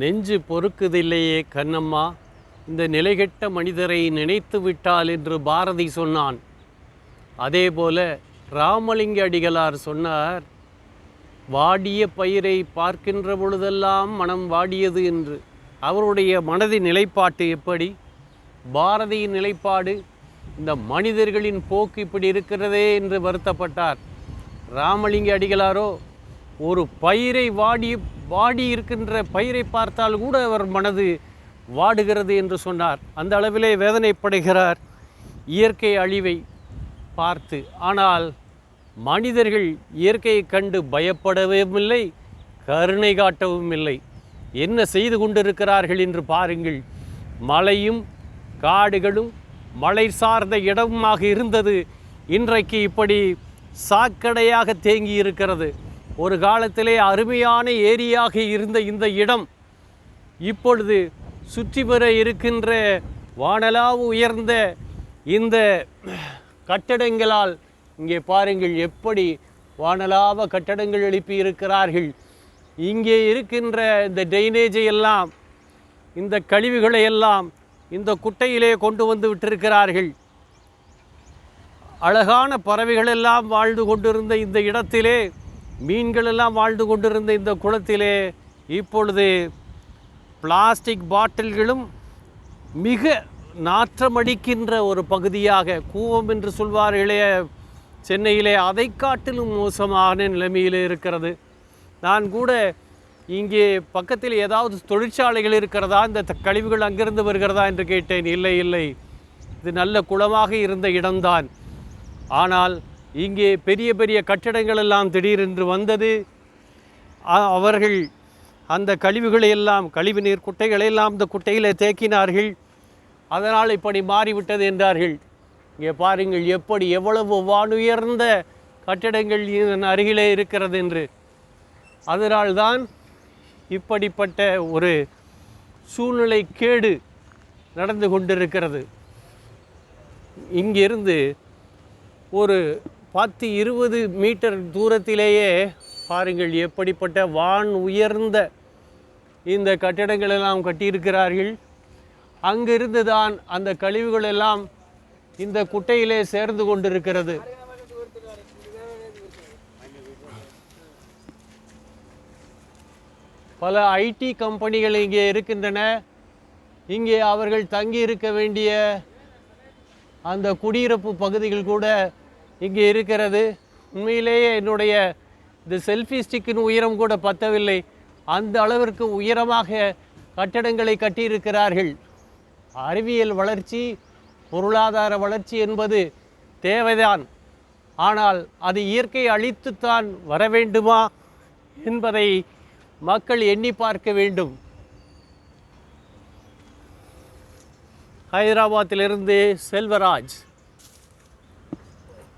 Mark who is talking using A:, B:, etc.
A: நெஞ்சு பொறுக்குதில்லையே கண்ணம்மா இந்த நிலைகெட்ட மனிதரை நினைத்து விட்டால் என்று பாரதி சொன்னான் அதேபோல ராமலிங்க அடிகளார் சொன்னார் வாடிய பயிரை பார்க்கின்ற பொழுதெல்லாம் மனம் வாடியது என்று அவருடைய மனதின் நிலைப்பாட்டு எப்படி பாரதியின் நிலைப்பாடு இந்த மனிதர்களின் போக்கு இப்படி இருக்கிறதே என்று வருத்தப்பட்டார் ராமலிங்க அடிகளாரோ ஒரு பயிரை வாடி வாடி இருக்கின்ற பயிரை பார்த்தால் கூட அவர் மனது வாடுகிறது என்று சொன்னார் அந்த அளவிலே வேதனைப்படுகிறார் இயற்கை அழிவை பார்த்து ஆனால் மனிதர்கள் இயற்கையை கண்டு பயப்படவும் இல்லை கருணை காட்டவும் இல்லை என்ன செய்து கொண்டிருக்கிறார்கள் என்று பாருங்கள் மலையும் காடுகளும் மலை சார்ந்த இடமாக இருந்தது இன்றைக்கு இப்படி சாக்கடையாக தேங்கி இருக்கிறது ஒரு காலத்திலே அருமையான ஏரியாக இருந்த இந்த இடம் இப்பொழுது சுற்றி பெற இருக்கின்ற வானலாவு உயர்ந்த இந்த கட்டடங்களால் இங்கே பாருங்கள் எப்படி வானலாவ கட்டடங்கள் எழுப்பி இருக்கிறார்கள் இங்கே இருக்கின்ற இந்த ட்ரைனேஜை எல்லாம் இந்த கழிவுகளை எல்லாம் இந்த குட்டையிலே கொண்டு வந்து விட்டிருக்கிறார்கள் அழகான பறவைகளெல்லாம் வாழ்ந்து கொண்டிருந்த இந்த இடத்திலே மீன்கள் எல்லாம் வாழ்ந்து கொண்டிருந்த இந்த குளத்திலே இப்பொழுது பிளாஸ்டிக் பாட்டில்களும் மிக நாற்றமடிக்கின்ற ஒரு பகுதியாக கூவம் என்று சொல்வார் இளைய சென்னையிலே அதை காட்டிலும் மோசமான நிலைமையில் இருக்கிறது நான் கூட இங்கே பக்கத்தில் ஏதாவது தொழிற்சாலைகள் இருக்கிறதா இந்த கழிவுகள் அங்கிருந்து வருகிறதா என்று கேட்டேன் இல்லை இல்லை இது நல்ல குளமாக இருந்த இடம்தான் ஆனால் இங்கே பெரிய பெரிய கட்டடங்கள் எல்லாம் திடீரென்று வந்தது அவர்கள் அந்த கழிவுகளை எல்லாம் கழிவு நீர் குட்டைகளை எல்லாம் இந்த குட்டையில் தேக்கினார்கள் அதனால் இப்படி மாறிவிட்டது என்றார்கள் இங்கே பாருங்கள் எப்படி எவ்வளவு வானுயர்ந்த கட்டிடங்கள் இதன் அருகிலே இருக்கிறது என்று அதனால்தான் இப்படிப்பட்ட ஒரு சூழ்நிலை கேடு நடந்து கொண்டிருக்கிறது இங்கிருந்து ஒரு பத்து இருபது மீட்டர் தூரத்திலேயே பாருங்கள் எப்படிப்பட்ட வான் உயர்ந்த இந்த எல்லாம் கட்டியிருக்கிறார்கள் அங்கிருந்து தான் அந்த கழிவுகள் எல்லாம் இந்த குட்டையிலே சேர்ந்து கொண்டிருக்கிறது பல ஐடி கம்பெனிகள் இங்கே இருக்கின்றன இங்கே அவர்கள் தங்கி இருக்க வேண்டிய அந்த குடியிருப்பு பகுதிகள் கூட இங்கே இருக்கிறது உண்மையிலேயே என்னுடைய இந்த செல்ஃபி ஸ்டிக்கின் உயரம் கூட பத்தவில்லை அந்த அளவிற்கு உயரமாக கட்டடங்களை கட்டியிருக்கிறார்கள் அறிவியல் வளர்ச்சி பொருளாதார வளர்ச்சி என்பது தேவைதான் ஆனால் அது இயற்கை அழித்துத்தான் வர வேண்டுமா என்பதை மக்கள் எண்ணி பார்க்க வேண்டும் ஹைதராபாத்திலிருந்து செல்வராஜ்